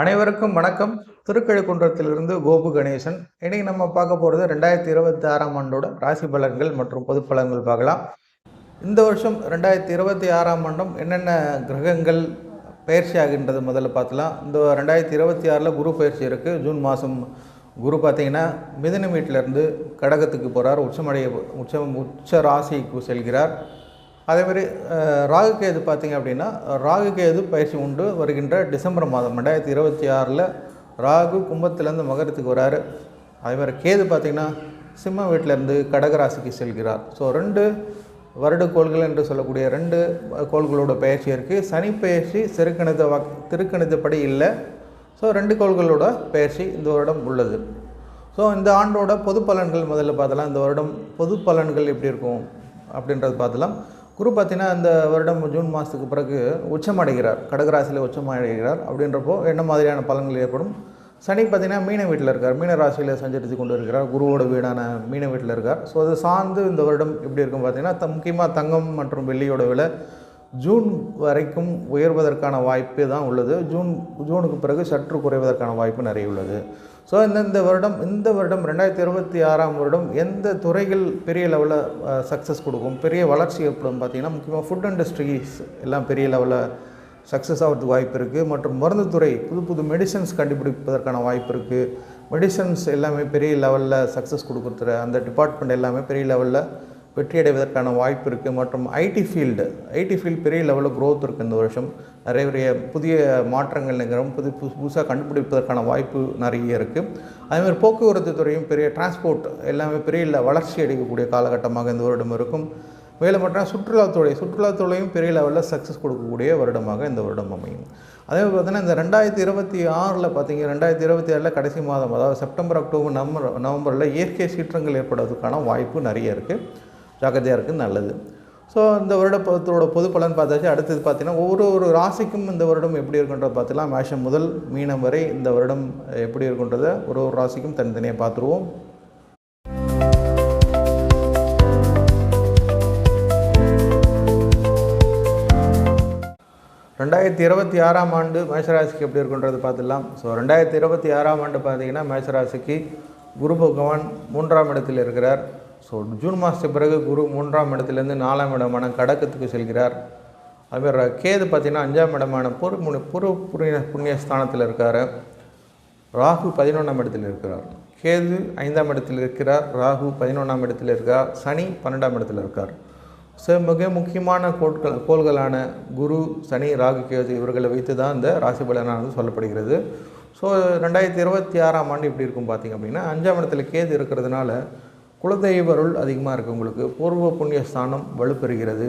அனைவருக்கும் வணக்கம். திருக்கழுக்குன்றத்திலிருந்து கோபு கணேசன். இன்னைக்கு நம்ம பார்க்க போகிறது ரெண்டாயிரத்தி இருபத்தி ஆறாம் ஆண்டோட ராசி பலன்கள் மற்றும் பொது பலன்கள் பார்க்கலாம். இந்த வருஷம் ரெண்டாயிரத்தி இருபத்தி ஆறாம் ஆண்டும் என்னென்ன கிரகங்கள் பயிற்சி ஆகின்றது முதல்ல பார்த்துலாம். இந்த ரெண்டாயிரத்தி இருபத்தி ஆறில் குரு பயிற்சி இருக்குது ஜூன் மாதம் குரு பார்த்தீங்கன்னா மிதுன வீட்டிலேருந்து கடகத்துக்கு போகிறார் உச்சமடைய உச்சம் உச்ச ராசிக்கு செல்கிறார். அதேமாதிரி ராகு கேது பார்த்தீங்க அப்படின்னா ராகு கேது பயிற்சி உண்டு வருகின்ற டிசம்பர் மாதம் ரெண்டாயிரத்தி இருபத்தி ஆறில் ராகு கும்பத்துலேருந்து மகரத்துக்கு வராரு. அதேமாதிரி கேது பார்த்திங்கன்னா சிம்ம வீட்டிலேருந்து கடகராசிக்கு செல்கிறார். ஸோ ரெண்டு வருட கோள்கள் என்று சொல்லக்கூடிய ரெண்டு கோள்களோட பயிற்சி இருக்குது சனி பயிற்சி சிறுக்கணித வாக் திருக்கணிதப்படி இல்லை. ஸோ ரெண்டு கோள்களோட பயிற்சி இந்த வருடம் உள்ளது. ஸோ இந்த ஆண்டோட பொது பலன்கள் முதல்ல பார்த்தலாம் இந்த வருடம் பொது பலன்கள் எப்படி இருக்கும்? அப்படின்றது பார்த்தலாம் குரு பார்த்தீங்கன்னா இந்த வருடம் ஜூன் மாதத்துக்கு பிறகு உச்சமடைகிறார். கடகராசியில் உச்சமடைகிறார். அப்படின்றப்போ என்ன மாதிரியான பலன்கள் ஏற்படும்? சனி பார்த்தீங்கன்னா மீன வீட்டில் இருக்கார். மீன ராசியில் சஞ்சரித்து கொண்டு இருக்கிறார் குருவோட வீடான மீன வீட்டில் இருக்கார். ஸோ அது சார்ந்து இந்த வருடம் எப்படி இருக்கும் பார்த்தீங்கன்னா முக்கியமாக தங்கம் மற்றும் வெள்ளியோட விலை ஜூன் வரைக்கும் உயர்வதற்கான வாய்ப்பு தான் உள்ளது. ஜூன் ஜூனுக்கு பிறகு சற்று குறைவதற்கான வாய்ப்பு நிறைய உள்ளது. ஸோ இந்த வருடம் இந்த வருடம் ரெண்டாயிரத்தி இருபத்தி ஆறாம் வருடம் எந்த துறைகள் பெரிய லெவலில் சக்ஸஸ் கொடுக்கும்? பெரிய வளர்ச்சி ஏற்படும் பார்த்திங்கன்னா முக்கியமாக ஃபுட் இண்டஸ்ட்ரீஸ் எல்லாம் பெரிய லெவலில் சக்ஸஸ் ஆகிறதுக்கு வாய்ப்பு இருக்குது மற்றும் மருந்துத்துறை புது புது மெடிசன்ஸ் கண்டுபிடிப்பதற்கான வாய்ப்பு இருக்குது மெடிசன்ஸ் எல்லாமே பெரிய லெவலில் சக்ஸஸ் கொடுக்குற அந்த டிபார்ட்மெண்ட் எல்லாமே பெரிய லெவலில் வெற்றி அடைவதற்கான வாய்ப்பு இருக்குது மற்றும் ஐடி ஃபீல்டு ஐடி ஃபீல்டு பெரிய லெவலில் க்ரோத் இருக்குது இந்த வருஷம். நிறைய பெரிய புதிய மாற்றங்கள் நிகழும். புது புது புதுசாக கண்டுபிடிப்பதற்கான வாய்ப்பு நிறைய இருக்குது அதேமாதிரி போக்குவரத்து துறையும் பெரிய டிரான்ஸ்போர்ட் எல்லாமே பெரிய வளர்ச்சி அடைக்கக்கூடிய காலகட்டமாக இந்த வருடம் இருக்கும். மேலும் மற்றும் சுற்றுலாத்துறை சுற்றுலாத்துறையும் பெரிய லெவலில் சக்ஸஸ் கொடுக்கக்கூடிய வருடமாக இந்த வருடம் அமையும். அதே மாதிரி பார்த்தீங்கன்னா இந்த ரெண்டாயிரத்தி இருபத்தி ஆறில் பார்த்தீங்க ரெண்டாயிரத்தி இருபத்தி ஆறில் கடைசி மாதம் அதாவது செப்டம்பர் அக்டோபர் நவம்பர் நவம்பரில் இயற்கை சீற்றங்கள் ஏற்படுவதற்கான வாய்ப்பு நிறைய இருக்குது ஜாக்கிரதையாக இருக்குது நல்லது. ஸோ இந்த வருடத்தோட பொது பலன் பார்த்தாச்சு. அடுத்தது பார்த்தீங்கன்னா ஒவ்வொரு ஒரு ராசிக்கும் இந்த வருடம் எப்படி இருக்குன்றத பார்த்துலாம் மேஷம் முதல் மீனம் வரை இந்த வருடம் எப்படி இருக்குன்றதை ஒரு ஒரு ராசிக்கும் தனித்தனியாக பார்த்துருவோம். ரெண்டாயிரத்தி இருபத்தி ஆறாம் ஆண்டு மேஷராசிக்கு எப்படி இருக்குன்றது பார்த்துடலாம். ஸோ ரெண்டாயிரத்தி இருபத்தி ஆறாம் ஆண்டு பார்த்தீங்கன்னா மேஷராசிக்கு குரு பகவான் மூன்றாம் இடத்தில் இருக்கிறார். ஸோ ஜூன் மாதத்துக்கு பிறகு குரு மூன்றாம் இடத்துலேருந்து நாலாம் இடமான கடக்கத்துக்கு செல்கிறார். அதுமாதிரி கேது பார்த்திங்கன்னா அஞ்சாம் இடமான பொறு முனி புரு புண்ணிய புண்ணிய ஸ்தானத்தில் இருக்கார். ராகு பதினொன்றாம் இடத்தில் இருக்கிறார். கேது ஐந்தாம் இடத்தில் இருக்கிறார். ராகு பதினொன்றாம் இடத்தில் இருக்கார். சனி பன்னெண்டாம் இடத்தில் இருக்கார். ஸோ மிக முக்கியமான கோட்கள் கோள்களான குரு சனி ராகு கேது இவர்களை வைத்து தான் இந்த ராசி பலனானது சொல்லப்படுகிறது. ஸோ ரெண்டாயிரத்தி இருபத்தி ஆறாம் ஆண்டு இப்படி இருக்கும் பார்த்திங்க அப்படின்னா அஞ்சாம் இடத்துல கேது இருக்கிறதுனால குலதெய்வ அருள் அதிகமாக இருக்குது உங்களுக்கு. பூர்வ புண்ணிய ஸ்தானம் வலுப்பெறுகிறது.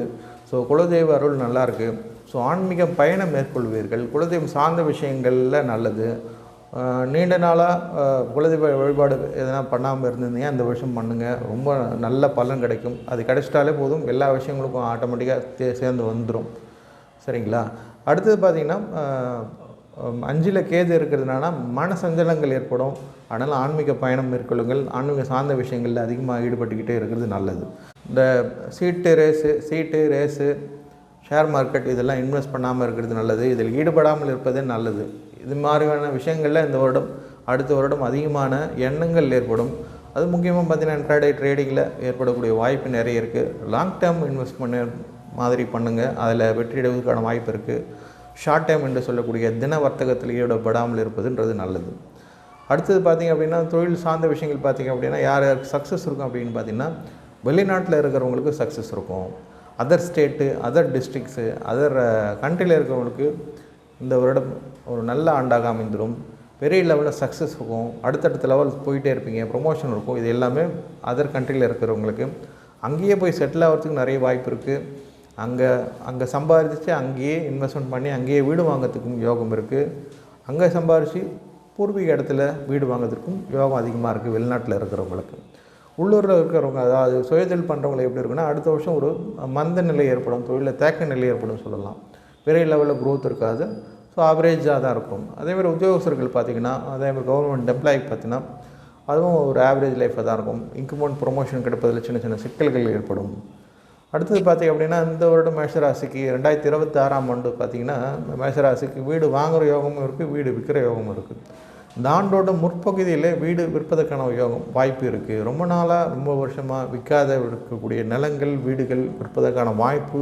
ஸோ குலதெய்வ அருள் நல்லா இருக்குது ஸோ ஆன்மீக பயணம் மேற்கொள்வீர்கள். குலதெய்வம் சார்ந்த விஷயங்களில் நல்லது. நீண்ட நாளாக குலதெய்வ வழிபாடு எதனா பண்ணாமல் இருந்திருந்தீங்க அந்த வருஷம் பண்ணுங்கள் ரொம்ப நல்ல பலன் கிடைக்கும். அது கிடைச்சிட்டாலே போதும். எல்லா விஷயங்களுக்கும் ஆட்டோமேட்டிக்காக சேர்ந்து வந்துடும் சரிங்களா? அடுத்தது பார்த்திங்கன்னா அஞ்சில் கேது இருக்கிறதுனால மன சஞ்சலங்கள் ஏற்படும். அதனால் ஆன்மீக பயணம் மேற்கொள்ளுங்கள். ஆன்மீக சார்ந்த விஷயங்களில் அதிகமாக ஈடுபட்டுக்கிட்டே இருக்கிறது நல்லது. இந்த சீட்டு ரேஸு சீட்டு ரேஸு ஷேர் மார்க்கெட் இதெல்லாம் இன்வெஸ்ட் பண்ணாமல் இருக்கிறது நல்லது. இதில் ஈடுபடாமல் இருப்பதே நல்லது. இது மாதிரியான விஷயங்களில் இந்த வருடம் அடுத்த வருடம் அதிகமான எண்ணங்கள் ஏற்படும். அது முக்கியமாக பார்த்தீங்கன்னா இன்ட்ராடே ட்ரேடிங்கில் ஏற்படக்கூடிய வாய்ப்பு நிறைய இருக்குது லாங் டேர்ம் இன்வெஸ்ட்மெண்ட் மாதிரி பண்ணுங்கள் அதில் வெற்றியடைவதற்கான வாய்ப்பு இருக்குது ஷார்ட் டைம் என்று சொல்லக்கூடிய தின வர்த்தகத்தில் ஈடுபடாமல் இருப்பதுன்றது நல்லது. அடுத்தது பார்த்திங்க அப்படின்னா தொழில் சார்ந்த விஷயங்கள் பார்த்திங்க அப்படின்னா யார் யாருக்கு சக்ஸஸ் இருக்கும் அப்படின்னு பார்த்திங்கன்னா வெளிநாட்டில் இருக்கிறவங்களுக்கு சக்ஸஸ் இருக்கும். Other state other districts other கண்ட்ரியில் இருக்கிறவங்களுக்கு இந்த வருடம் ஒரு நல்ல ஆண்டாக அமைந்துடும். பெரிய லெவலில் சக்ஸஸ் இருக்கும். அடுத்தடுத்த லெவல் போயிட்டே இருப்பீங்க. ப்ரொமோஷன் இருக்கும். இது எல்லாமே அதர் கண்ட்ரியில் இருக்கிறவங்களுக்கு. அங்கேயே போய் செட்டில் ஆகிறதுக்கு நிறைய வாய்ப்பு இருக்குது அங்கே அங்கே சம்பாதிச்சு அங்கேயே இன்வெஸ்ட்மெண்ட் பண்ணி அங்கேயே வீடு வாங்கிறதுக்கும் யோகம் இருக்குது அங்கே சம்பாரித்து பூர்வீக இடத்துல வீடு வாங்குறதுக்கும் யோகம் அதிகமாக இருக்குது வெளிநாட்டில் இருக்கிறவங்களுக்கு. உள்ளூரில் இருக்கிறவங்க அதாவது சுயதொழில் பண்ணுறவங்க எப்படி இருக்குன்னா அடுத்த வருஷம் ஒரு மந்த நிலை ஏற்படும் தொழிலில் தேக்க நிலை ஏற்படும் சொல்லலாம். பெரிய லெவலில் க்ரோத் இருக்காது. ஸோ ஆவரேஜாக தான் இருக்கும். அதேமாதிரி உத்தியோகஸ்தர்கள் பார்த்திங்கன்னா அதேமாதிரி கவர்மெண்ட் எம்ப்ளாய்க்கு பார்த்தீங்கன்னா அதுவும் ஒரு ஆவரேஜ் லைஃப்பாக தான் இருக்கும். இன்க்ரிமெண்ட் ப்ரொமோஷன் கிடைப்பதில் சின்ன சின்ன சிக்கல்கள் ஏற்படும். அடுத்தது பார்த்திங்க அப்படின்னா இந்த வருடம் மேஷராசிக்கு ரெண்டாயிரத்தி இருபத்தி ஆறாம் ஆண்டு பார்த்திங்கன்னா மேஷராசிக்கு வீடு வாங்குகிற யோகமும் இருக்குது வீடு விற்கிற யோகமும் இருக்குது இந்த ஆண்டோட முற்பகுதியில் வீடு விற்பதற்கான யோகம் வாய்ப்பு இருக்குது ரொம்ப நாளாக ரொம்ப வருஷமாக விற்காத இருக்கக்கூடிய நிலங்கள் வீடுகள் விற்பதற்கான வாய்ப்பு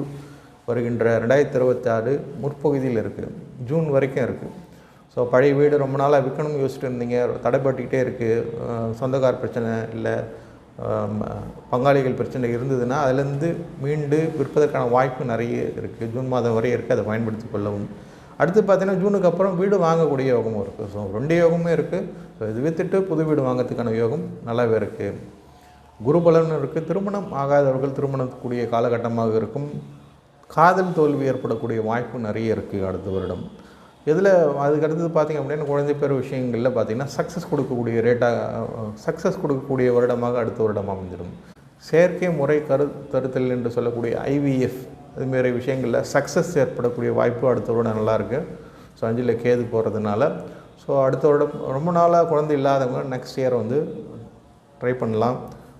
வருகின்ற ரெண்டாயிரத்தி இருபத்தி ஆறு முற்பகுதியில் இருக்குது ஜூன் வரைக்கும் இருக்குது ஸோ பழைய வீடு ரொம்ப நாளாக விற்கணும்னு யோசிச்சுட்டு இருந்தீங்க தடைப்பட்டுக்கிட்டே இருக்குது சொந்தக்கார பிரச்சனை இல்லை. பங்காளிகள் பிரச்சனை இருந்ததுன்னா அதுலேருந்து மீண்டு விற்பதற்கான வாய்ப்பு நிறைய இருக்குது. ஜூன் மாதம் வரை இருக்குது. அதை பயன்படுத்தி கொள்ளவும். அடுத்து பார்த்தீங்கன்னா ஜூனுக்கு அப்புறம் வீடு வாங்கக்கூடிய யோகமும் இருக்குது. ஸோ ரெண்டு யோகமும் இருக்குது. ஸோ இது விற்றுட்டு புது வீடு வாங்கிறதுக்கான யோகம் நல்லாவே இருக்குது. குருபலன் இருக்குது. திருமணம் ஆகாதவர்கள் திருமணத்துக்குரிய காலகட்டமாக இருக்கும். காதல் தோல்வி ஏற்படக்கூடிய வாய்ப்பு நிறைய இருக்குது அடுத்த வருடம். இதில் அதுக்கு அடுத்தது பார்த்திங்க அப்படின்னா குழந்தை பேர் விஷயங்களில் பார்த்திங்கன்னா சக்ஸஸ் கொடுக்கக்கூடிய ரேட்டாக சக்ஸஸ் கொடுக்கக்கூடிய வருடமாக அடுத்த வருடம் அமைஞ்சிடும். செயற்கை முறை கருத்தருத்தல் என்று சொல்லக்கூடிய ஐவிஎஃப் அதுமாரி விஷயங்களில் சக்ஸஸ் ஏற்படக்கூடிய வாய்ப்பு அடுத்த வருடம் நல்லாயிருக்கு ஸோ அஞ்சில் கேது போகிறதுனால ஸோ அடுத்த வருடம் ரொம்ப நாளாக குழந்தை இல்லாதவங்க நெக்ஸ்ட் இயர் வந்து ட்ரை பண்ணலாம்.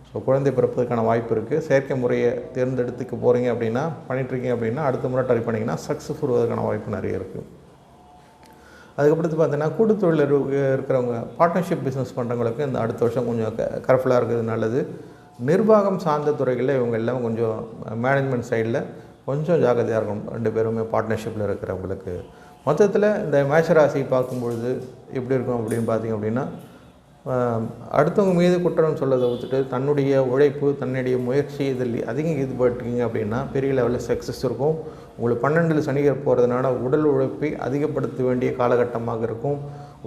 ஸோ குழந்தை பிறப்பதற்கான வாய்ப்பு இருக்குது செயற்கை முறையை தேர்ந்தெடுத்துக்க போகிறீங்க அப்படின்னா பண்ணிகிட்ருக்கீங்க அப்படின்னா அடுத்த முறை ட்ரை பண்ணிங்கன்னா சக்ஸஸ் வருவதற்கான வாய்ப்பு நிறைய இருக்குது அதுக்கப்புறத்து பார்த்தீங்கன்னா கூட்டுத்தொழில் இருக்கிறவங்க பார்ட்னர்ஷிப் பிஸ்னஸ் பண்ணுறவங்களுக்கு இந்த அடுத்த வருஷம் கொஞ்சம் கரஃபுல்லாக இருக்கிறது நல்லது. நிர்வாகம் சார்ந்த துறைகளில் இவங்க எல்லாம் கொஞ்சம் மேனேஜ்மெண்ட் சைடில் கொஞ்சம் ஜாக்கிரதையாக இருக்கணும். ரெண்டு பேருமே பார்ட்னர்ஷிப்பில் இருக்கிறவங்களுக்கு. மொத்தத்தில் இந்த மேஷராசி பார்க்கும்பொழுது எப்படி இருக்கும் அப்படின்னு பார்த்தீங்க அப்படின்னா அடுத்தவங்க மீது குற்றம் சொல்லதை ஒத்துட்டு தன்னுடைய உழைப்பு தன்னுடைய முயற்சி இதில் அதிகம் ஈடுபட்டுருக்கீங்க அப்படின்னா பெரிய லெவலில் சக்ஸஸ் இருக்கும். உங்களுக்கு பன்னெண்டில் சனிகர் போகிறதுனால உடல் உழைப்பை அதிகப்படுத்த வேண்டிய காலகட்டமாக இருக்கும்.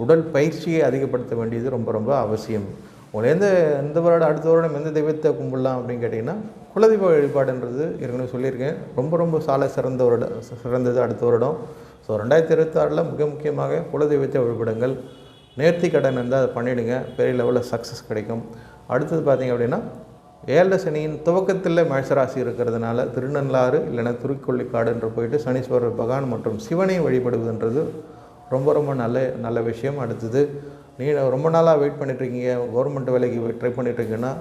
உடல் பயிற்சியை அதிகப்படுத்த வேண்டியது ரொம்ப ரொம்ப அவசியம். உங்களை எந்த எந்த வருடம் அடுத்த வருடம் எந்த தெய்வத்தை கும்பிடலாம் அப்படின்னு கேட்டிங்கன்னா குலதெய்வ வழிபாடுன்றது ஏற்கனவே சொல்லியிருக்கேன். ரொம்ப ரொம்ப சால சிறந்த வருடம் சிறந்தது அடுத்த வருடம். ஸோ ரெண்டாயிரத்தி இருபத்தாறில் மிக முக்கியமாக குலதெய்வத்தை வழிபடுங்கள். நேர்த்தி கடன் இருந்தால் அதை பண்ணிவிடுங்க பெரிய லெவலில் சக்ஸஸ் கிடைக்கும். அடுத்தது பார்த்தீங்க அப்படின்னா ஏழரை சனியின் துவக்கத்தில் மேஷராசி இருக்கிறதுனால திருநள்ளாறு இல்லைன்னா திருக்கொள்ளிக்காடு என்று போயிட்டு சனீஸ்வரர் பகவான் மற்றும் சிவனை வழிபடுவதுன்றது ரொம்ப ரொம்ப நல்ல நல்ல விஷயம். அடுத்தது நீங்கள் ரொம்ப நாளாக வெயிட் பண்ணிட்டுருக்கீங்க கவர்மெண்ட் வேலைக்கு ட்ரை பண்ணிட்டுருக்கீங்கன்னா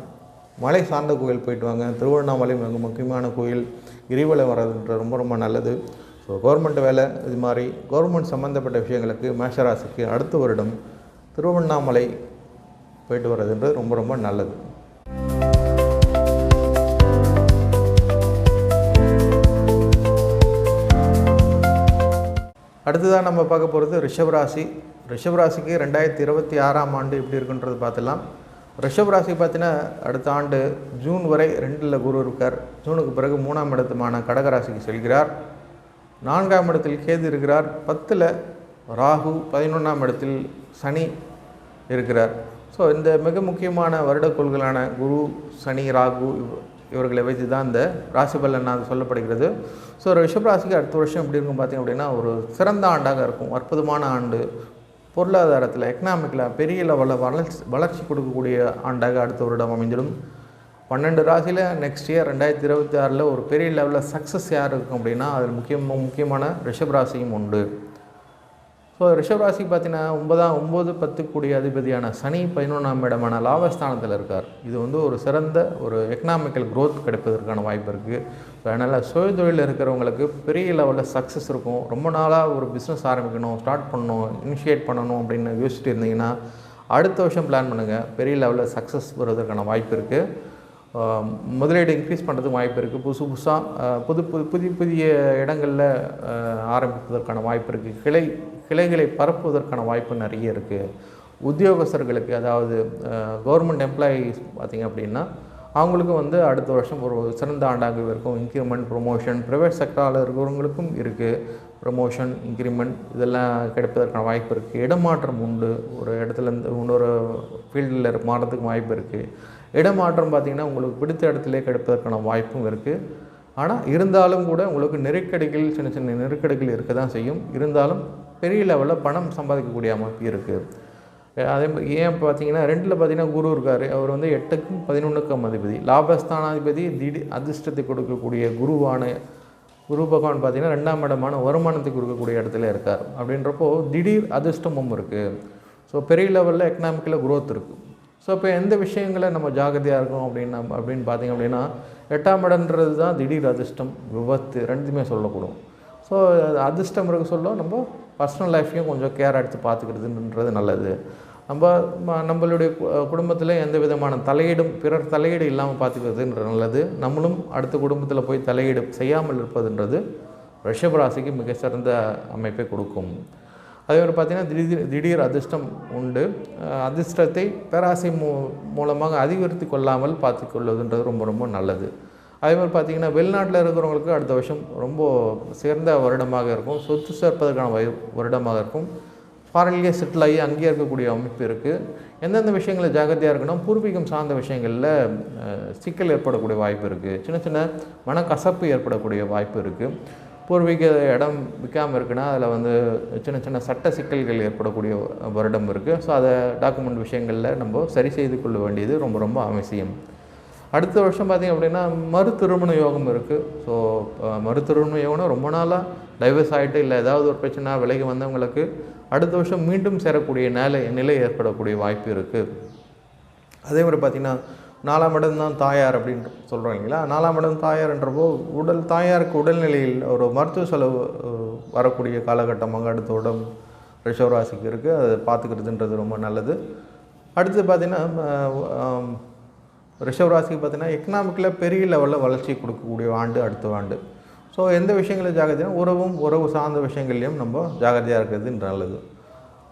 மலை சார்ந்த கோயில் போயிட்டு வாங்க. திருவண்ணாமலை மிக முக்கியமான கோயில். கிரிவலை வர்றதுன்ற ரொம்ப ரொம்ப நல்லது. ஸோ கவர்மெண்ட் வேலை இது மாதிரி கவர்மெண்ட் சம்மந்தப்பட்ட விஷயங்களுக்கு மேஷராசிக்கு அடுத்த வருடம் திருவண்ணாமலை போயிட்டு வர்றதுன்றது ரொம்ப ரொம்ப நல்லது. அடுத்ததாக நம்ம பார்க்க போகிறது ரிஷபராசி. ரிஷபராசிக்கு ரெண்டாயிரத்தி இருபத்தி ஆறாம் ஆண்டு எப்படி இருக்குன்றது பார்த்துலாம் ரிஷபராசி பார்த்தீங்கன்னா அடுத்த ஆண்டு ஜூன் வரை ரெண்டில் குரு இருக்கார். ஜூனுக்கு பிறகு மூணாம் இடத்துமான கடகராசிக்கு செல்கிறார். நான்காம் இடத்தில் கேது இருக்கிறார். பத்தில் ராகு பதினொன்றாம் இடத்தில் சனி இருக்கிறார். ஸோ இந்த மிக முக்கியமான வருடக்கோள்களான குரு சனி ராகு இவர்களை வைத்து தான் இந்த ராசி பலன் சொல்லப்படுகிறது. ஸோ ரிஷபராசிக்கு அடுத்த வருஷம் எப்படி இருக்கும் பார்த்திங்க அப்படின்னா ஒரு சிறந்த ஆண்டாக இருக்கும். அற்புதமான ஆண்டு. பொருளாதாரத்தில் எக்கனாமிக்கில் பெரிய லெவலில் வளர்ச்சி வளர்ச்சி கொடுக்கக்கூடிய ஆண்டாக அடுத்த வருடம் அமைஞ்சிடும் பன்னெண்டு ராசியில் நெக்ஸ்ட் இயர் ரெண்டாயிரத்தி இருபத்தி ஆறில் ஒரு பெரிய லெவலில் சக்ஸஸ் யார் இருக்கும் அப்படின்னா அதில் முக்கியம் முக்கியமான ரிஷப் ராசியும் உண்டு. ஸோ ரிஷபராசி பார்த்தீங்கன்னா ஒன்பதாம் ஒம்பது பத்து கூடிய அதிபதியான சனி பதினொன்றாம் இடமான லாபஸ்தானத்தில் இருக்கார். இது வந்து ஒரு சிறந்த ஒரு எக்கனாமிக்கல் க்ரோத் கிடைப்பதற்கான வாய்ப்பு இருக்குது ஸோ அதனால் சுய தொழிலில் இருக்கிறவங்களுக்கு பெரிய லெவலில் சக்ஸஸ் இருக்கும். ரொம்ப நாளாக ஒரு பிஸ்னஸ் ஆரம்பிக்கணும் ஸ்டார்ட் பண்ணணும் இனிஷியேட் பண்ணணும் அப்படின்னு யோசிச்சுட்டு இருந்தீங்கன்னா அடுத்த வருஷம் பிளான் பண்ணுங்கள் பெரிய லெவலில் சக்ஸஸ் வருவதற்கான வாய்ப்பு இருக்குது முதலீடு இன்க்ரீஸ் பண்ணுறதுக்கு வாய்ப்பு இருக்குது புதுசு புதுசாக புது புது புதிய புதிய இடங்களில் ஆரம்பிப்பதற்கான வாய்ப்பு இருக்குது கிளை கிளைகளை பரப்புவதற்கான வாய்ப்பு நிறைய இருக்குது உத்தியோகஸ்தர்களுக்கு அதாவது கவர்மெண்ட் எம்ப்ளாயீஸ் பார்த்திங்க அப்படின்னா அவங்களுக்கு வந்து அடுத்த வருஷம் ஒரு சிறந்த ஆண்டாக இருக்கும். இன்க்ரிமெண்ட் ப்ரொமோஷன் ப்ரைவேட் செக்டாரில் இருக்கிறவங்களுக்கும் இருக்குது ப்ரமோஷன் இன்க்ரிமெண்ட் இதெல்லாம் கிடைப்பதற்கான வாய்ப்பு இருக்குது இடமாற்றம் உண்டு. ஒரு இடத்துலேருந்து இன்னொரு ஃபீல்டில் மாறதுக்கு வாய்ப்பு இருக்குது இடமாற்றம் பார்த்திங்கன்னா உங்களுக்கு பிடித்த இடத்துல கிடைப்பதற்கான வாய்ப்பும் இருக்குது ஆனால் இருந்தாலும் கூட உங்களுக்கு நெருக்கடிகள் சின்ன சின்ன நெருக்கடிகள் இருக்க தான் செய்யும். இருந்தாலும் பெரிய லெவலில் பணம் சம்பாதிக்கக்கூடிய அமைப்பு இருக்குது அதே மாதிரி ஏன் பார்த்தீங்கன்னா ரெண்டில் பார்த்தீங்கன்னா குரு இருக்கார். அவர் வந்து எட்டுக்கும் பதினொன்றுக்கும் அதிபதி. லாபஸ்தானாதிபதி திடீர் அதிர்ஷ்டத்தை கொடுக்கக்கூடிய குருவான குரு பகவான் பார்த்தீங்கன்னா ரெண்டாம் இடமான வருமானத்தை கொடுக்கக்கூடிய இடத்துல இருக்கார். அப்படின்றப்போ திடீர் அதிர்ஷ்டமும் இருக்குது ஸோ பெரிய லெவலில் எக்கனாமிக்கில் குரோத் இருக்குது ஸோ இப்போ எந்த விஷயங்களை நம்ம ஜாகிரதையாக இருக்கோம் அப்படின்னு நம்ம அப்படின்னு பார்த்தீங்க அப்படின்னா எட்டாம் இடன்றது தான் திடீர் அதிர்ஷ்டம் விபத்து ரெண்டுமே சொல்லக்கூடும். ஸோ அதிர்ஷ்டம் இருக்க சொல்ல நம்ம பர்சனல் லைஃப்பையும் கொஞ்சம் கேர் எடுத்து பார்த்துக்கிறதுன்றது நல்லது. நம்ம நம்மளுடைய குடும்பத்தில் எந்த விதமான தலையீடும் பிறர் தலையீடு இல்லாமல் பார்த்துக்கிறதுன்ற நல்லது. நம்மளும் அடுத்த குடும்பத்தில் போய் தலையீடு செய்யாமல் இருப்பதுன்றது ரிஷபராசிக்கு மிக சிறந்த அமைப்பை கொடுக்கும். அதே மாதிரி பார்த்திங்கன்னா திடீர் திடீர் அதிர்ஷ்டம் உண்டு. அதிர்ஷ்டத்தை பேராசை மூ மூலமாக அதிகரித்து கொள்ளாமல் பார்த்துக்கொள்வதுன்றது ரொம்ப ரொம்ப நல்லது. அதே மாதிரி பார்த்திங்கன்னா வெளிநாட்டில் இருக்கிறவங்களுக்கு அடுத்த வருஷம் ரொம்ப சிறந்த வருடமாக இருக்கும். சொத்து சேர்ப்பதற்கான வய வருடமாக இருக்கும். ஃபாரின்லேயே செட்டில் ஆகி அங்கேயே இருக்கக்கூடிய அமைப்பு இருக்குது எந்தெந்த விஷயங்களில் ஜாகிரதையாக இருக்கணும்? பூர்வீகம் சார்ந்த விஷயங்களில் சிக்கல் ஏற்படக்கூடிய வாய்ப்பு இருக்குது சின்ன சின்ன மனக்கசப்பு ஏற்படக்கூடிய வாய்ப்பு இருக்குது பூர்வீக இடம் விற்காமல் இருக்குன்னா அதில் வந்து சின்ன சின்ன சட்ட சிக்கல்கள் ஏற்படக்கூடிய வருடம் இருக்குது ஸோ அதை டாக்குமெண்ட் விஷயங்களில் நம்ம சரி செய்து கொள்ள வேண்டியது ரொம்ப ரொம்ப அவசியம். அடுத்த வருஷம் பார்த்திங்க அப்படின்னா மறு திருமண யோகம் இருக்குது ஸோ மறு திருமண யோகம்னா ரொம்ப நாளாக டைவர்ஸ் ஆகிட்டு இல்லை ஏதாவது ஒரு பிரச்சனை விலைக்கு வந்தவங்களுக்கு அடுத்த வருஷம் மீண்டும் சேரக்கூடிய நிலை நிலை ஏற்படக்கூடிய வாய்ப்பு இருக்குது அதே மாதிரி பார்த்திங்கன்னா நாலாம் இடம் தான் தாயார் அப்படின்னு சொல்கிறோம் இல்லைங்களா? நாலாம் இடம் தாயார்ன்றப்போ உடல் தாயாருக்கு உடல்நிலையில் ஒரு மருத்துவ செலவு வரக்கூடிய காலகட்டமாக அடுத்த உடம் ரிஷவராசிக்கு இருக்குது அதை பார்த்துக்கிறதுன்றது ரொம்ப நல்லது. அடுத்து பார்த்திங்கன்னா அஹ், ரிஷவராசிக்கு பார்த்தீங்கன்னா எக்கனாமிக்கில் பெரிய லெவலில் வளர்ச்சி கொடுக்கக்கூடிய ஆண்டு அடுத்த ஆண்டு. ஸோ எந்த விஷயங்களும் ஜாகிரதையாக உறவும் உறவு சார்ந்த விஷயங்கள்லையும் நம்ம ஜாகிரதையாக இருக்கிறது நல்லது.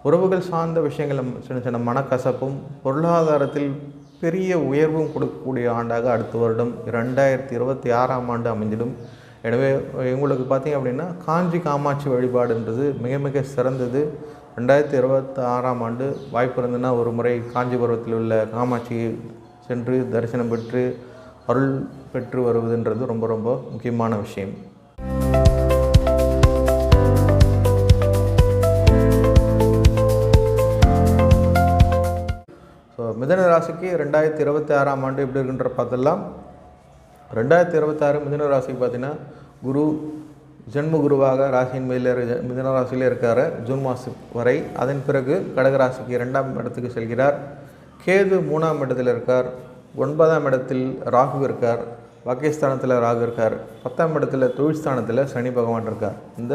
உறவுகள் சார்ந்த விஷயங்கள் சின்ன சின்ன மனக்கசப்பும் பொருளாதாரத்தில் பெரிய உயர்வும் கொடுக்கக்கூடிய ஆண்டாக அடுத்த வருடம் ரெண்டாயிரத்தி இருபத்தி ஆறாம் ஆண்டு அமைஞ்சிடும் எனவே எங்களுக்கு பார்த்திங்க அப்படின்னா காஞ்சி காமாட்சி வழிபாடுன்றது மிக மிக சிறந்தது. ரெண்டாயிரத்தி இருபத்தி ஆறாம் ஆண்டு வாய்ப்பு இருந்ததுன்னா ஒரு முறை காஞ்சிபுரத்தில் உள்ள காமாட்சி சென்று தரிசனம் பெற்று அருள் பெற்று வருவதுன்றது ரொம்ப ரொம்ப முக்கியமான விஷயம். மிதன ராசிக்கு ரெண்டாயிரத்தி இருபத்தி ஆறாம் ஆண்டு எப்படி இருக்குன்ற பார்த்தெல்லாம் ரெண்டாயிரத்தி இருபத்தாறு மிதன ராசிக்கு பார்த்தீங்கன்னா குரு ஜென்ம குருவாக ராசியின் மேலே மிதன ராசியில் இருக்கார். ஜூன் மாதம் வரை. அதன் பிறகு கடகராசிக்கு இரண்டாம் இடத்துக்கு செல்கிறார். கேது மூணாம் இடத்தில் இருக்கார். ஒன்பதாம் இடத்தில் ராகு இருக்கார். பாகிஸ்தானத்தில் ராகு இருக்கார். பத்தாம் இடத்தில் தொழில் ஸ்தானத்தில் சனி பகவான் இருக்கார். இந்த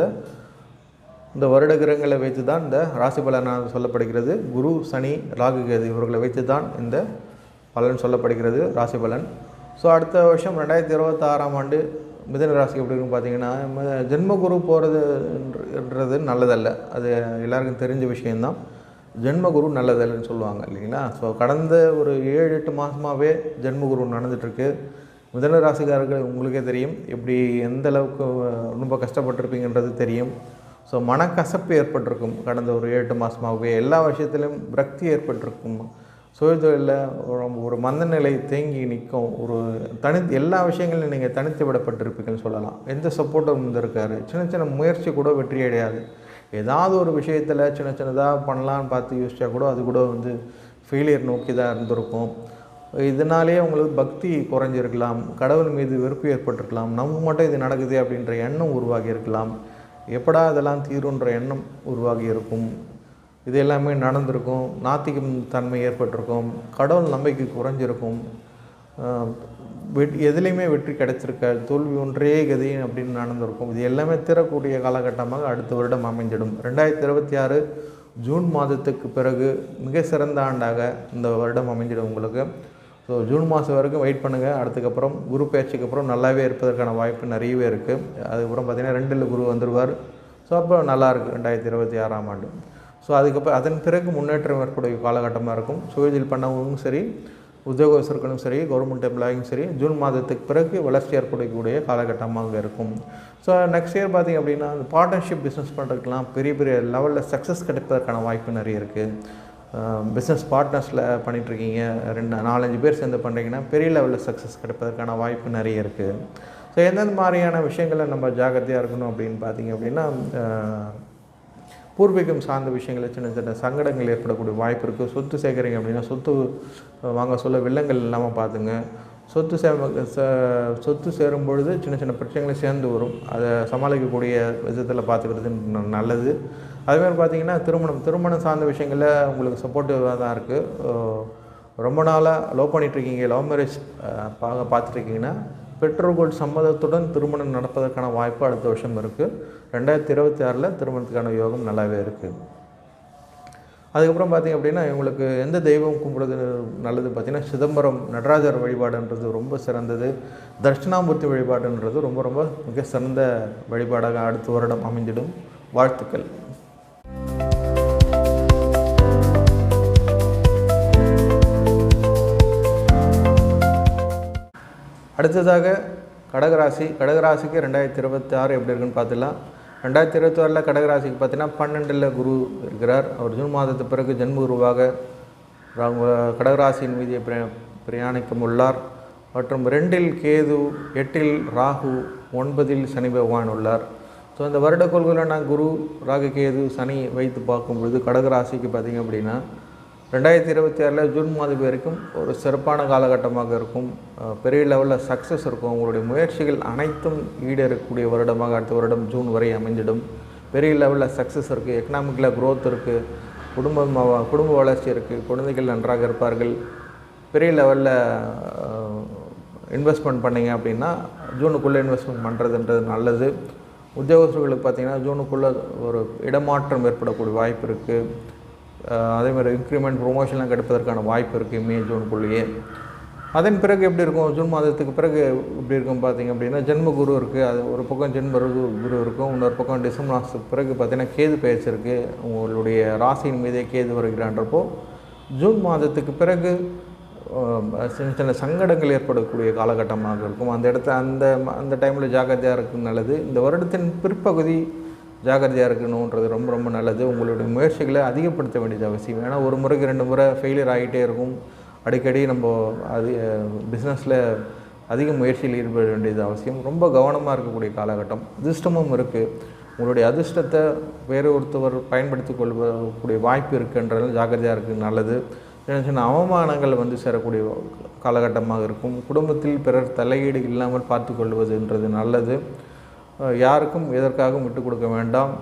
இந்த வருட கிரகங்களை வைத்து தான் இந்த ராசி பலனாக சொல்லப்படுகிறது. குரு சனி ராகு கேது இவர்களை வைத்து தான் இந்த பலன் சொல்லப்படுகிறது ராசி பலன் ஸோ அடுத்த வருஷம் ரெண்டாயிரத்தி இருபத்தாறாம் ஆண்டு மிதன ராசி எப்படி பார்த்தீங்கன்னா ஜென்மகுரு ஜென்ம குரு போகிறதுன்றது நல்லதல்ல. அது எல்லாருக்கும் தெரிஞ்ச விஷயம்தான். ஜென்ம குரு நல்லதல்லன்னு சொல்லுவாங்க இல்லைங்களா? ஸோ கடந்த ஒரு ஏழு எட்டு மாதமாகவே ஜென்ம குரு நடந்துகிட்ருக்கு மிதன ராசிக்காரர்கள் உங்களுக்கே தெரியும். எப்படி எந்த அளவுக்கு ரொம்ப கஷ்டப்பட்டிருப்பீங்கன்றது தெரியும். ஸோ மனக்கசப்பு ஏற்பட்டிருக்கும். கடந்த ஒரு ஏழு எட்டு மாதமாகவே எல்லா விஷயத்துலையும் விரக்தி ஏற்பட்டிருக்கும். சுயதொழிலில் ஒரு ஒரு மந்தநிலை தேங்கி நிற்கும். ஒரு தனி எல்லா விஷயங்களையும் நீங்கள் தனித்து விடப்பட்டிருப்பீங்கன்னு சொல்லலாம். எந்த சப்போர்ட்டும் இருந்திருக்காரு சின்ன சின்ன முயற்சி கூட வெற்றி அடையாது. ஏதாவது ஒரு விஷயத்தில் சின்ன சின்னதாக பண்ணலான்னு பார்த்து யோசிச்சா கூட அது கூட வந்து ஃபெயிலியர் நோக்கி தான் இருந்திருக்கும். இதனாலேயே உங்களுக்கு பக்தி குறைஞ்சிருக்கலாம். கடவுள் மீது வெறுப்பு ஏற்பட்டிருக்கலாம். நம்ம மட்டும் இது நடக்குது அப்படின்ற எண்ணம் உருவாகி இருக்கலாம். எப்படா இதெல்லாம் தீருன்ற எண்ணம் உருவாகி இருக்கும்? இது எல்லாமே நடந்திருக்கும். நாத்திகம் தன்மை ஏற்பட்டிருக்கும். கடவுள் நம்பிக்கை குறைஞ்சிருக்கும். வெட் எதுலேயுமே வெற்றி கிடைச்சிருக்காது. தோல்வி ஒன்றே கதை அப்படின்னு நடந்திருக்கும். இது எல்லாமே தீரக்கூடிய காலகட்டமாக அடுத்த வருடம் அமைஞ்சிடும் ரெண்டாயிரத்தி இருபத்தி ஆறு ஜூன் மாதத்துக்கு பிறகு மிக சிறந்த ஆண்டாக இந்த வருடம் அமைஞ்சிடும் உங்களுக்கு. ஸோ ஜூன் மாதம் வரைக்கும் வெயிட் பண்ணுங்கள் அடுத்துக்கப்புறம் குரு பயிற்சிக்கு அப்புறம் நல்லாவே இருப்பதற்கான வாய்ப்பு நிறையவே இருக்குது அதுக்கப்புறம் பார்த்திங்கன்னா ரெண்டில் குரு வந்துடுவார் ஸோ அப்போ நல்லாயிருக்கு ரெண்டாயிரத்தி இருபத்தி ஆறாம் ஆண்டு. ஸோ அதுக்கப்புறம் அதன் பிறகு முன்னேற்றம் ஏற்படைய காலகட்டமாக இருக்கும். சுயதில் பண்ணவங்களும் சரி உத்தியோகஸ்தர்களும் சரி கவர்மெண்ட் எம்ப்ளாயும் சரி ஜூன் மாதத்துக்கு பிறகு வளர்ச்சி ஏற்படக்கூடிய காலகட்டமாக இருக்கும். ஸோ நெக்ஸ்ட் இயர் பார்த்திங்க அப்படின்னா பார்ட்னர்ஷிப் பிஸ்னஸ் பண்ணுறதுக்கெலாம் பெரிய பெரிய லெவலில் சக்ஸஸ் கிடைப்பதற்கான வாய்ப்பு நிறைய இருக்குது பிஸ்னஸ் பார்ட்னர்ஸில் பண்ணிகிட்ருக்கீங்க ரெண்டு நாலஞ்சு பேர் சேர்ந்து பண்ணுறீங்கன்னா பெரிய லெவலில் சக்ஸஸ் கிடைப்பதற்கான வாய்ப்பு நிறைய இருக்குது ஸோ எந்தெந்த மாதிரியான விஷயங்களை நம்ம ஜாக்கிரதையாக இருக்கணும் அப்படின்னு பார்த்தீங்க அப்படின்னா பூர்வீகம் சார்ந்த விஷயங்களில் சின்ன சின்ன சங்கடங்கள் ஏற்படக்கூடிய வாய்ப்பு இருக்குது சொத்து சேர்க்குறீங்க அப்படின்னா சொத்து வாங்க சொல்ல வில்லங்கள் இல்லாமல் பார்த்துங்க சொத்து சே ச- சொத்து சேரும் பொழுது சின்ன சின்ன பிரச்சனைகளை சேர்ந்து வரும். அதை சமாளிக்கக்கூடிய விதத்தில் பார்த்துக்கிறது ந- நல்லது. அதுமாதிரி பார்த்தீங்கன்னா திருமணம் திருமணம் சார்ந்த விஷயங்களில் உங்களுக்கு சப்போர்ட்டிவாக தான் இருக்குது ரொம்ப நாளாக லவ் பண்ணிகிட்ருக்கீங்க லவ் மேரேஜ் பார்க்க பார்த்துட்ருக்கீங்கன்னா பெற்றோர்கள் சம்மதத்துடன் திருமணம் நடப்பதற்கான வாய்ப்பு அடுத்த வருஷம் இருக்குது ரெண்டாயிரத்தி இருபத்தி ஆறில் திருமணத்துக்கான யோகம் நல்லாவே இருக்குது அதுக்கப்புறம் பார்த்திங்க அப்படின்னா இவங்களுக்கு எந்த தெய்வம் கும்பிடுறது நல்லது? பார்த்திங்கன்னா சிதம்பரம் நடராஜர் வழிபாடுன்றது ரொம்ப சிறந்தது. தட்சிணாமூர்த்தி வழிபாடுன்றது ரொம்ப ரொம்ப மிக சிறந்த வழிபாடாக அடுத்த வருடம் அமைந்திடும். வாழ்த்துக்கள். அடுத்ததாக கடகராசி. கடகராசிக்கு ரெண்டாயிரத்தி இருபத்தி ஆறு எப்படி இருக்குன்னு பார்த்துலாம் ரெண்டாயிரத்தி இருபத்தி ஆறில் கடகராசிக்கு பார்த்தீங்கன்னா பன்னெண்டில் குரு இருக்கிறார். அவர் ஜூன் மாதத்து பிறகு ஜென்ம குருவாக கடகராசியின் மீதியை பிர பிரயாணிக்கும் உள்ளார். மற்றும் ரெண்டில் கேது எட்டில் ராகு ஒன்பதில் சனி பகவான் உள்ளார். ஸோ இந்த வருட கொள்கையில் நான் குரு ராகு கேது சனி வைத்து பார்க்கும் பொழுது கடகராசிக்கு பார்த்திங்க அப்படின்னா ரெண்டாயிரத்தி இருபத்தி ஆறில் ஜூன் மாதம் வரைக்கும் ஒரு சிறப்பான காலகட்டமாக இருக்கும். பெரிய லெவலில் சக்ஸஸ் இருக்கும். உங்களுடைய முயற்சிகள் அனைத்தும் ஈடேறக்கூடிய வருடமாக அடுத்த வருடம் ஜூன் வரை அமைஞ்சிடும் பெரிய லெவலில் சக்ஸஸ் இருக்குது எக்கனாமிக்கில் க்ரோத் இருக்குது குடும்பம் குடும்ப வளர்ச்சி இருக்குது குழந்தைகள் நன்றாக இருப்பார்கள். பெரிய லெவலில் இன்வெஸ்ட்மெண்ட் பண்ணிங்க அப்படின்னா ஜூனுக்குள்ளே இன்வெஸ்ட்மெண்ட் பண்ணுறதுன்றது நல்லது. உத்தியோகஸ்தர்களுக்கு பார்த்திங்கன்னா ஜூனுக்குள்ளே ஒரு இடமாற்றம் ஏற்படக்கூடிய வாய்ப்பு இருக்குது அதே மாதிரி இன்க்ரிமெண்ட் ப்ரொமோஷன்லாம் கிடைப்பதற்கான வாய்ப்பு இருக்குது மே ஜூனுக்குள்ளேயே அதன் பிறகு எப்படி இருக்கும்? ஜூன் மாதத்துக்கு பிறகு எப்படி இருக்கும் பார்த்திங்க அப்படின்னா ஜென்ம குரு இருக்குது அது ஒரு பக்கம் ஜென்ம குரு இருக்கும் இன்னொரு பக்கம் டிசம்பர் மாதத்துக்கு பிறகு பார்த்திங்கன்னா கேது பயிற்சி இருக்குது உங்களுடைய ராசியின் மீதே கேது வருகிறான்றப்போ ஜூன் மாதத்துக்கு பிறகு சின்ன சின்ன சங்கடங்கள் ஏற்படக்கூடிய காலகட்டமாக இருக்கும். அந்த இடத்த அந்த அந்த டைமில் ஜாக்கிரதையாக இருக்குது நல்லது. இந்த வருடத்தின் பிற்பகுதி ஜாக்கிரதையாக இருக்கணுன்றது ரொம்ப ரொம்ப நல்லது. உங்களுடைய முயற்சிகளை அதிகப்படுத்த வேண்டியது அவசியம். ஏன்னா ஒரு முறைக்கு ரெண்டு முறை ஃபெயிலியர் ஆகிட்டே இருக்கும். அடிக்கடி நம்ம அது பிஸ்னஸில் அதிக முயற்சியில் ஈடுபட வேண்டியது அவசியம். ரொம்ப கவனமாக இருக்கக்கூடிய காலகட்டம். அதிர்ஷ்டமும் இருக்குது உங்களுடைய அதிர்ஷ்டத்தை வேறு ஒருத்தவர் பயன்படுத்தி கொள்ளக்கூடிய வாய்ப்பு இருக்குன்றதுனால ஜாக்கிரதையாக இருக்குது நல்லது. சின்ன சின்ன அவமானங்கள் வந்து சேரக்கூடிய காலகட்டமாக இருக்கும். குடும்பத்தில் பிறர் தலையீடு இல்லாமல் பார்த்து கொள்வதுன்றது நல்லது. யாருக்கும் எதற்காகவும் விட்டு கொடுக்க வேண்டாம்.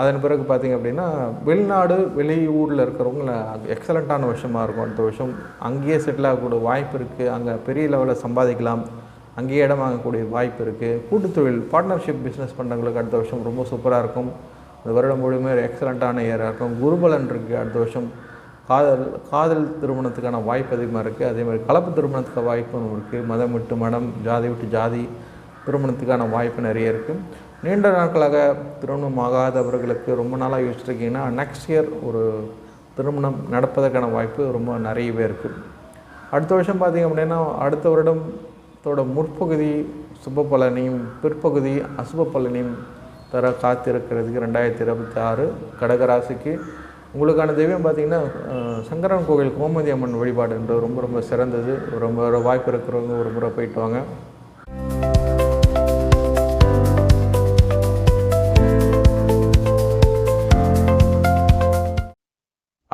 அதன் பிறகு பார்த்திங்க அப்படின்னா வெளிநாடு வெளியூரில் இருக்கிறவங்கள எக்ஸலண்ட்டான விஷயமா இருக்கும். அடுத்த வருஷம் அங்கேயே செட்டில் ஆகக்கூடிய வாய்ப்பு இருக்குது அங்கே பெரிய லெவலில் சம்பாதிக்கலாம். அங்கேயே இடம் வாங்கக்கூடிய வாய்ப்பு இருக்குது கூட்டுத்தொழில் பார்ட்னர்ஷிப் பிஸ்னஸ் பண்ணுறவங்களுக்கு அடுத்த வருஷம் ரொம்ப சூப்பராக இருக்கும். அந்த வருடம் முழுமையாக எக்ஸலண்ட்டான இயராக இருக்கும். குருபலன் இருக்குது அடுத்த வருஷம் காதல் காதல் திருமணத்துக்கான வாய்ப்பு அதிகமாக இருக்குது அதே மாதிரி கலப்பு திருமணத்துக்கு வாய்ப்பும் இருக்குது மதம் விட்டு மடம் ஜாதி விட்டு ஜாதி. திருமணத்துக்கான வாய்ப்பு நிறைய இருக்குது நீண்ட நாட்களாக திருமணம் ஆகாதவர்களுக்கு ரொம்ப நாளாக யோசிச்சிருக்கீங்கன்னா நெக்ஸ்ட் இயர் ஒரு திருமணம் நடப்பதற்கான வாய்ப்பு ரொம்ப நிறையவே இருக்குது அடுத்த வருஷம் பார்த்திங்க அப்படின்னா அடுத்த வருடத்தோட முற்பகுதி சுப பலனையும் பிற்பகுதி அசுப பலனையும் தர காத்திருக்கிறதுக்கு ரெண்டாயிரத்தி இருபத்தி ஆறு கடகராசிக்கு உங்களுக்கான தெய்வம் பார்த்திங்கன்னா சங்கரன் கோவில் கோமதி அம்மன் வழிபாடுன்றது ரொம்ப ரொம்ப சிறந்தது. ரொம்ப வாய்ப்பு இருக்கிறவங்க ஒரு முறை போயிட்டு வாங்க.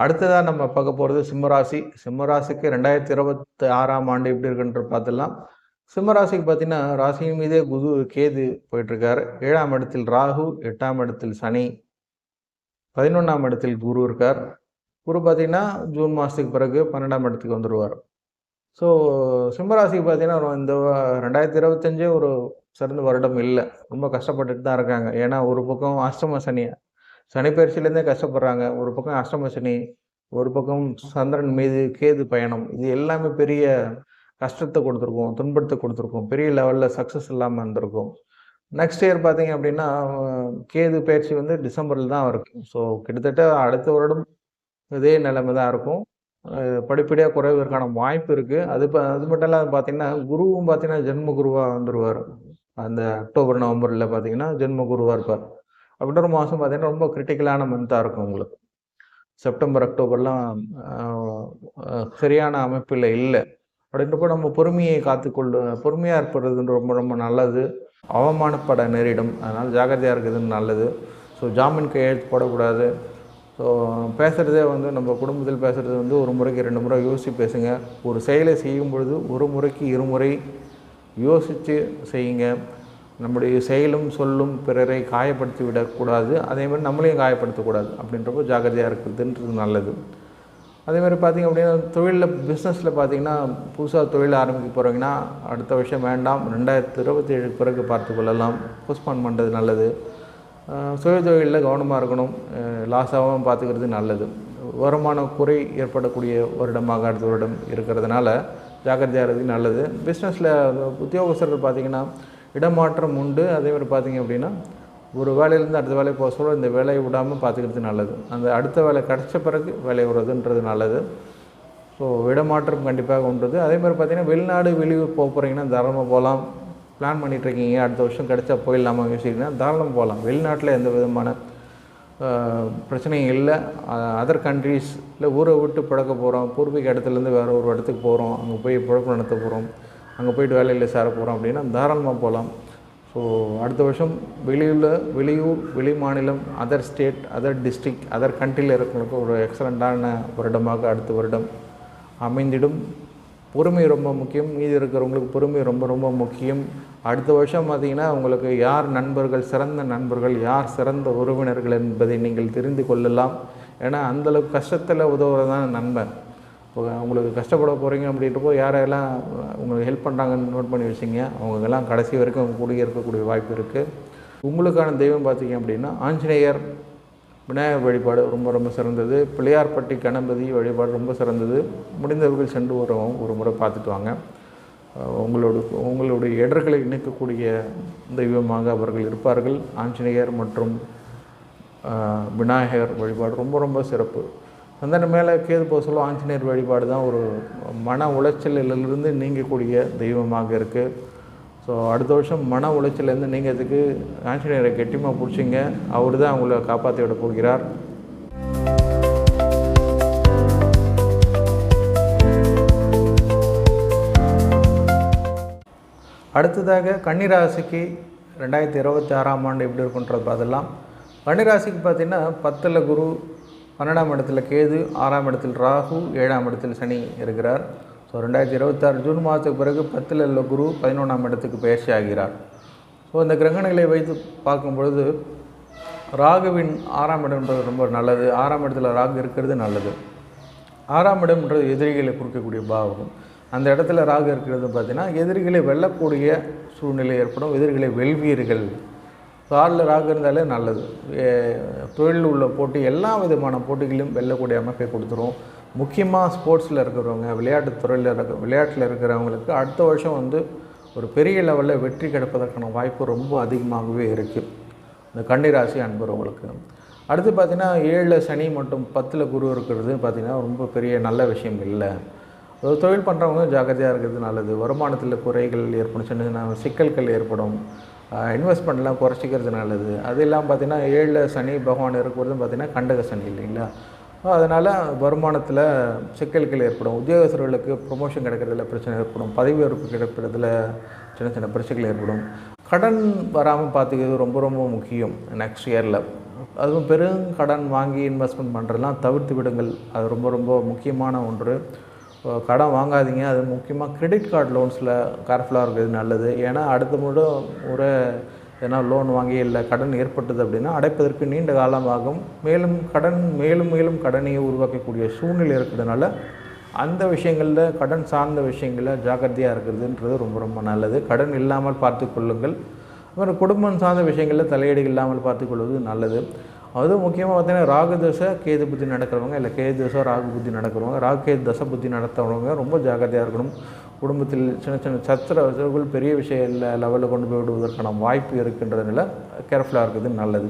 அடுத்ததாக நம்ம பார்க்க போகிறது சிம்மராசி. சிம்மராசிக்கு ரெண்டாயிரத்தி இருபத்தி ஆறாம் ஆண்டு எப்படி இருக்குன்ற பார்த்துடலாம். சிம்மராசிக்கு பார்த்தீங்கன்னா ராசியின் மீதே குது கேது போயிட்டுருக்காரு. ஏழாம் இடத்தில் ராகு எட்டாம் இடத்தில் சனி பதினொன்றாம் இடத்தில் குரு இருக்கார். குரு பார்த்தீங்கன்னா ஜூன் மாதத்துக்கு பிறகு பன்னெண்டாம் இடத்துக்கு வந்துடுவார் ஸோ சிம்மராசிக்கு பார்த்தீங்கன்னா இந்த ரெண்டாயிரத்தி இருபத்தஞ்சே ஒரு சிறந்த வருடம் இல்லை. ரொம்ப கஷ்டப்பட்டுட்டு தான் இருக்காங்க. ஏன்னா ஒரு பக்கம் அஷ்டம சனி சனிப்பயிற்சியிலேருந்தே கஷ்டப்படுறாங்க. ஒரு பக்கம் அஷ்டம சனி ஒரு பக்கம் சந்திரன் மீது கேது பயணம். இது எல்லாமே பெரிய கஷ்டத்தை கொடுத்துருக்கோம் துன்பத்தை கொடுத்துருக்கோம். பெரிய லெவலில் சக்ஸஸ் இல்லாமல் இருந்திருக்கும். நெக்ஸ்ட் இயர் பார்த்தீங்க அப்படின்னா கேது பயிற்சி வந்து டிசம்பரில் தான் இருக்கும் ஸோ கிட்டத்தட்ட அடுத்த வருடம் இதே நிலைமை தான் இருக்கும். படிப்படியாக குறைவதற்கான வாய்ப்பு இருக்குது அது இப்போ அது மட்டும் இல்லாமல் பார்த்தீங்கன்னா குருவும் பார்த்தீங்கன்னா ஜென்ம குருவாக வந்துடுவார் அந்த அக்டோபர் நவம்பரில் பார்த்தீங்கன்னா ஜென்ம குருவாக இருப்பார். அப்படின்ற மாதம் பார்த்தீங்கன்னா ரொம்ப கிரிட்டிக்கலான மந்தாக இருக்கும் உங்களுக்கு. செப்டம்பர் அக்டோபர்லாம் சரியான அமைப்பில் இல்லை. அப்படின்றப்போ நம்ம பொறுமையை காத்துக்கொள்ள பொறுமையாக இருப்பது ரொம்ப ரொம்ப நல்லது. அவமானப்பட நேரிடும். அதனால் ஜாகிரதையாக இருக்குதுன்னு நல்லது. ஸோ ஜாமீன் கையெழுத்து போடக்கூடாது. ஸோ பேசுகிறதே வந்து நம்ம குடும்பத்தில் பேசுகிறது வந்து ஒரு முறைக்கு ரெண்டு முறை யோசித்து பேசுங்க. ஒரு செயலை செய்யும் பொழுது ஒரு முறைக்கு இருமுறை யோசித்து செய்யுங்க. நம்முடைய செயலும் சொல்லும் பிறரை காயப்படுத்தி விடக்கூடாது அதே மாதிரி நம்மளையும் காயப்படுத்தக்கூடாது அப்படின்றப்போ ஜாகிரதையாக இருக்குதுன்றது நல்லது. அதேமாதிரி பார்த்திங்க அப்படின்னா தொழிலில் பிஸ்னஸில் பார்த்தீங்கன்னா புதுசாக தொழில் ஆரம்பிக்க போகிறீங்கன்னா அடுத்த வருஷம் வேண்டாம் ரெண்டாயிரத்தி இருபத்தி ஏழுக்கு பிறகு பார்த்துக்கொள்ளலாம் போஸ்ட்பான் பண்ணுறது நல்லது. சுய தொழிலில் கவனமாக இருக்கணும். லாஸ் ஆகாமல் பார்த்துக்கிறது நல்லது. வருமான குறை ஏற்படக்கூடிய வருடமாக அடுத்த வருடம் இருக்கிறதுனால ஜாக்கிரதையாக இருக்கிறது நல்லது. பிஸ்னஸில் உத்தியோகஸ்தர்கள் பார்த்திங்கன்னா இடமாற்றம் உண்டு. அதே மாதிரி பார்த்திங்க அப்படின்னா ஒரு வேலையிலேருந்து அடுத்த வேலைக்கு போக சொல்ல இந்த வேலையை விடாமல் பார்த்துக்கிறது நல்லது. அந்த அடுத்த வேலை கிடச்ச பிறகு வேலையை விடுறதுன்றது நல்லது. ஸோ இடமாற்றம் கண்டிப்பாக உண்டுது. அதே மாதிரி பார்த்தீங்கன்னா வெளிநாடு வெளியூர் போக போகிறீங்கன்னா தாராளமாக போகலாம். பிளான் பண்ணிகிட்ருக்கீங்க இருக்கீங்க. அடுத்த வருஷம் கிடைச்சா போயிடலாமா யோசிக்கிறீங்கன்னா தாராளமாக போகலாம். வெளிநாட்டில் எந்த விதமான பிரச்சனையும் இல்லை. அதர் கண்ட்ரீஸ் இல்லை ஊரை விட்டு பிழக்க போகிறோம் பூர்வீக இடத்துலேருந்து வேறு ஒரு இடத்துக்கு போகிறோம் அங்கே போய் பிழப்பு நடத்த போகிறோம் அங்கே போயிட்டு வேலையில் சேர போகிறோம் அப்படின்னா தாராளமாக போகலாம். ஸோ அடுத்த வருஷம் வெளியூரில் வெளியூர் வெளி மாநிலம் other state other district other கண்ட்ரியில் இருக்கிறவங்களுக்கு ஒரு எக்ஸலண்ட்டான வருடமாக அடுத்த வருடம் அமைந்திடும். பொறுமை ரொம்ப முக்கியம். மீதி இருக்கிறவங்களுக்கு பொறுமை ரொம்ப ரொம்ப முக்கியம். அடுத்த வருஷம் பார்த்திங்கன்னா உங்களுக்கு யார் நண்பர்கள் சிறந்த நண்பர்கள் யார் சிறந்த உறவினர்கள் என்பதை நீங்கள் தெரிந்து கொள்ளலாம். ஏன்னா அந்தளவுக்கு கஷ்டத்தில் உதவுறதான நண்பன். உங்களுக்கு கஷ்டப்பட போகிறீங்க அப்படின்றப்போ யாரெல்லாம் உங்களுக்கு ஹெல்ப் பண்ணுறாங்கன்னு நோட் பண்ணி வச்சிங்க. அவங்கெல்லாம் கடைசி வரைக்கும் அவங்க கூட இருக்கக்கூடிய வாய்ப்பு இருக்குது உங்களுக்கான தெய்வம் பார்த்தீங்க அப்படின்னா ஆஞ்சநேயர் விநாயகர் வழிபாடு ரொம்ப ரொம்ப சிறந்தது. பிள்ளையார்பட்டி கணபதி வழிபாடு ரொம்ப சிறந்தது. முடிந்தவர்கள் சென்று ஒரு ஒரு முறை பார்த்துட்டு வாங்க. உங்களோட உங்களுடைய இடர்களை இணைக்கக்கூடிய தெய்வமாக அவர்கள் இருப்பார்கள். ஆஞ்சநேயர் மற்றும் விநாயகர் வழிபாடு ரொம்ப ரொம்ப சிறப்பு. சந்தன மேலே கேது போக சொல்ல ஆஞ்சநேயர் வழிபாடு தான் ஒரு மன உளைச்சலிலிருந்து நீங்கக்கூடிய தெய்வமாக இருக்குது ஸோ அடுத்த வருஷம் மன உளைச்சலேருந்து நீங்கிறதுக்கு ஆஞ்சநேயரை கெட்டிமாக பிடிச்சிங்க. அவர் தான் அவங்கள காப்பாற்றி விட போகிறார். அடுத்ததாக கன்னிராசிக்கு ரெண்டாயிரத்தி இருபத்தி ஆறாம் ஆண்டு எப்படி இருக்குன்றது பார்த்துடலாம். கன்னிராசிக்கு பார்த்திங்கன்னா பத்தில் குரு பன்னெண்டாம் இடத்துல கேது ஆறாம் இடத்தில் ராகு ஏழாம் இடத்தில் சனி இருக்கிறார். ஸோ ரெண்டாயிரத்தி இருபத்தாறு ஜூன் மாதத்துக்கு பிறகு பத்தில் உள்ள குரு பதினொன்றாம் இடத்துக்கு பயிற்சி ஆகிறார் ஸோ இந்த கிரகணங்களை வைத்து பார்க்கும் பொழுது ராகுவின் ஆறாம் இடம்ன்றது ரொம்ப நல்லது. ஆறாம் இடத்துல ராகு இருக்கிறது நல்லது. ஆறாம் இடம்ன்றது எதிரிகளை குறிக்கக்கூடிய பாவகம். அந்த இடத்துல ராகு இருக்கிறது பார்த்தீங்கன்னா எதிரிகளை வெல்லக்கூடிய சூழ்நிலை ஏற்படும். எதிரிகளை வெல்வீர்கள். காரில் ராகு இருந்தாலே நல்லது. தொழில் தொழிலில் உள்ள போட்டி எல்லா விதமான போட்டிகளையும் வெல்லக்கூடிய அமைப்பை கொடுத்துரும். முக்கியமாக ஸ்போர்ட்ஸில் இருக்கிறவங்க விளையாட்டு துறையில் இருக்க விளையாட்டில் இருக்கிறவங்களுக்கு அடுத்த வருஷம் வந்து ஒரு பெரிய லெவலில் வெற்றி கிடைப்பதற்கான வாய்ப்பு ரொம்ப அதிகமாகவே இருக்குது இந்த கன்னிராசி அன்புறவங்களுக்கு அடுத்து பார்த்திங்கன்னா ஏழில் சனி மற்றும் பத்தில் குரு இருக்கிறது பார்த்திங்கன்னா ரொம்ப பெரிய நல்ல விஷயம் இல்லை. ஒரு தொழில் பண்ணுறவங்க ஜாக்கிரதையாக இருக்கிறது நல்லது. வருமானத்தில் குறைகள் ஏற்படும். சின்ன சின்ன சிக்கல்கள் ஏற்படும். இன்வெஸ்ட்மெண்ட்லாம் குறைச்சிக்கிறது நல்லது. அது இல்லாமல் பார்த்தீங்கன்னா ஏழில் சனி பகவான் இருக்கிறதும் பார்த்தீங்கன்னா கண்டக சனி இல்லைங்களா? அதனால் வருமானத்தில் சிக்கல்கள் ஏற்படும். உத்தியோகஸ்தர்களுக்கு ப்ரொமோஷன் கிடைக்கிறதுல பிரச்சனை ஏற்படும். பதவி உயர்வு கிடைப்பதில் சின்ன சின்ன பிரச்சனைகள் ஏற்படும். கடன் வராமல் பார்த்துக்கிறது ரொம்ப ரொம்ப முக்கியம் நெக்ஸ்ட் இயரில் அதுவும் பெரும் கடன் வாங்கி இன்வெஸ்ட்மெண்ட் பண்ணுறதுலாம் தவிர்த்து விடுங்கள். அது ரொம்ப ரொம்ப முக்கியமான ஒன்று. கடன் வாங்காதீங்க. அது முக்கியமாக கிரெடிட் கார்டு லோன்ஸில் கேர்ஃபுல்லாக இருக்கிறது நல்லது. ஏன்னா அடுத்த முறை ஒரு ஏன்னா லோன் வாங்கி இல்லை கடன் ஏற்பட்டது அப்படின்னா அடைப்பதற்கு நீண்ட காலமாகும். மேலும் கடன் மேலும் மேலும் கடனையை உருவாக்கக்கூடிய சூழ்நிலை இருக்கிறதுனால அந்த விஷயங்களில் கடன் சார்ந்த விஷயங்களில் ஜாக்கிரதையாக இருக்கிறதுன்றது ரொம்ப ரொம்ப நல்லது. கடன் இல்லாமல் பார்த்து கொள்ளுங்கள். அப்புறம் குடும்பம் சார்ந்த விஷயங்களில் தலையீடு இல்லாமல் பார்த்துக்கொள்வது நல்லது. அதுவும் முக்கியமாக பார்த்தீங்கன்னா ராகு தசை கேது புத்தி நடக்கிறவங்க இல்லை கேது தசை ராகு புத்தி நடக்கிறவங்க ராகு கேது தசை புத்தி நடத்துறவங்க ரொம்ப ஜாக்கிரதையாக இருக்கணும். குடும்பத்தில் சின்ன சின்ன சத்திரங்கள் பெரிய விஷயம் லெவலில் கொண்டு போய் விடுவதற்கான வாய்ப்பு இருக்குன்றதுனால கேர்ஃபுல்லாக இருக்கிறது நல்லது.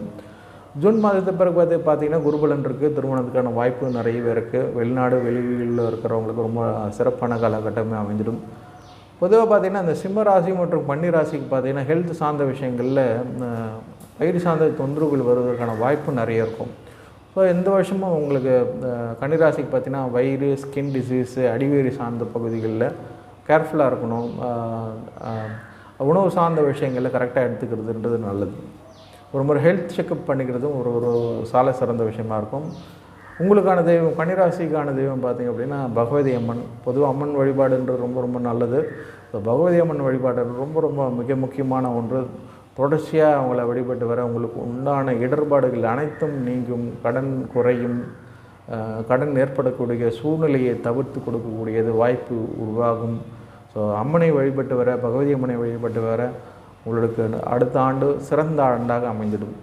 ஜூன் மாதத்து பிறகு பார்த்து பார்த்தீங்கன்னா குருபலன் இருக்குது திருமணத்துக்கான வாய்ப்பு நிறையவே இருக்குது வெளிநாடு வெளியில் இருக்கிறவங்களுக்கு ரொம்ப சிறப்பான காலகட்டமே அமைஞ்சிடும் பொதுவாக பார்த்திங்கன்னா அந்த சிம்ம ராசி மற்றும் பன்னி ராசிக்கு பார்த்தீங்கன்னா ஹெல்த் சார்ந்த விஷயங்களில் பயிர் சார்ந்த தொந்தரவுகள் வருவதற்கான வாய்ப்பு நிறைய இருக்கும். ஸோ எந்த வருஷமும் உங்களுக்கு கன்னிராசிக்கு பார்த்தீங்கன்னா வயிறு ஸ்கின் டிசீஸு அடிவேறு சார்ந்த பகுதிகளில் கேர்ஃபுல்லாக இருக்கணும். உணவு சார்ந்த விஷயங்களில் கரெக்டாக எடுத்துக்கிறதுன்றது நல்லது. ஒரு முறை ஹெல்த் செக்கப் பண்ணிக்கிறதும் ஒரு ஒரு சால சிறந்த விஷயமா இருக்கும். உங்களுக்கான தெய்வம் கன்னிராசிக்கான தெய்வம் பார்த்தீங்க அப்படின்னா பகவதி அம்மன். பொதுவாக அம்மன் வழிபாடுன்றது ரொம்ப ரொம்ப நல்லது. ஸோ பகவதி அம்மன் வழிபாடு ரொம்ப ரொம்ப மிக முக்கியமான ஒன்று. தொடர்ச்சியாக அவங்கள வழிபட்டு வர உங்களுக்கு உண்டான இடர்பாடுகள் அனைத்தும் நீங்கும். கடன் குறையும். கடன் ஏற்படக்கூடிய சூழ்நிலையை தவிர்த்து கொடுக்கக்கூடியது வாய்ப்பு உருவாகும். ஸோ அம்மனை வழிபட்டு வர பகவதி அம்மனை வழிபட்டு வர உங்களுக்கு அடுத்த ஆண்டு சிறந்த ஆண்டாக அமைந்திடும்.